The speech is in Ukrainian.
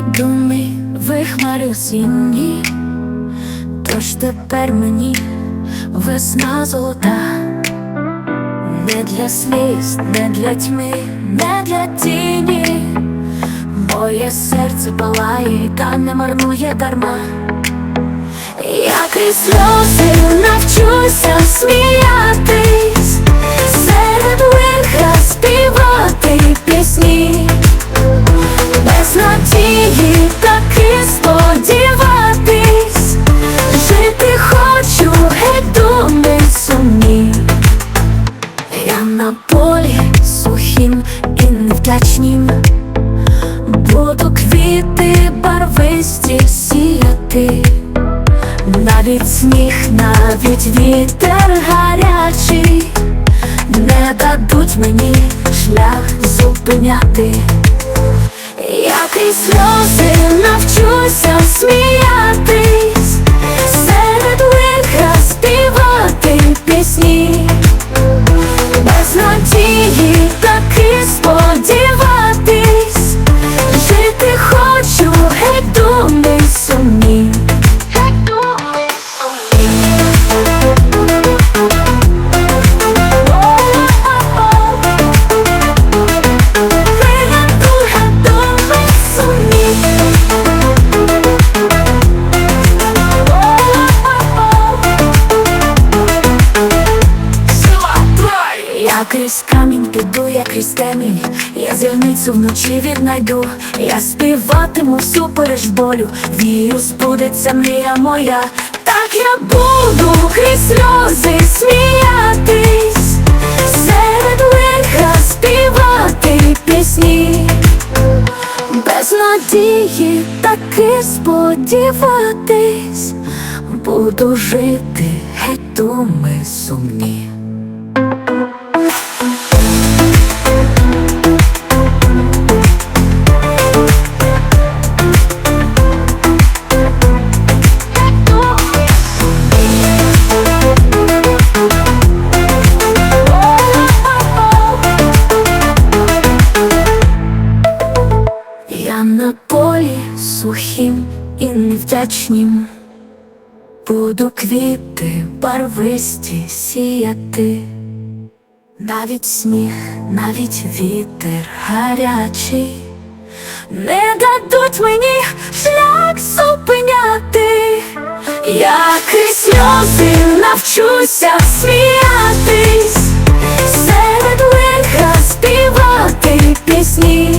Думи вихмари осінні, тож тепер мені весна золота, не для сліз, не для тьми, не для тіні, моє серце палає та не марнує дарма. Як і сльози навчуся сміятись, надії таки сподіватись, жити хочу, геть думи сумні. Я на полі сухім і невдячнім, буду квіти барвисті сіяти. Навіть сніг, навіть вітер гарячий не дадуть мені шлях зупиняти. Як і сльози навчуся сміятись, Крізь камінь піду, я крізь темінь, я зірницю вночі віднайду, я співатиму всупереч болю, вірю, збудеться мрія моя, так я буду крізь сльози сміятись, серед лиха співати пісні, без надії таки сподіватись, буду жити, геть думи сумні. І невдячнім. Буду квіти барвисті сіяти, навіть сніг, навіть вітер гарячий. Не дадуть мені шлях зупиняти, як і сльози навчуся сміятись, серед лиха співати пісні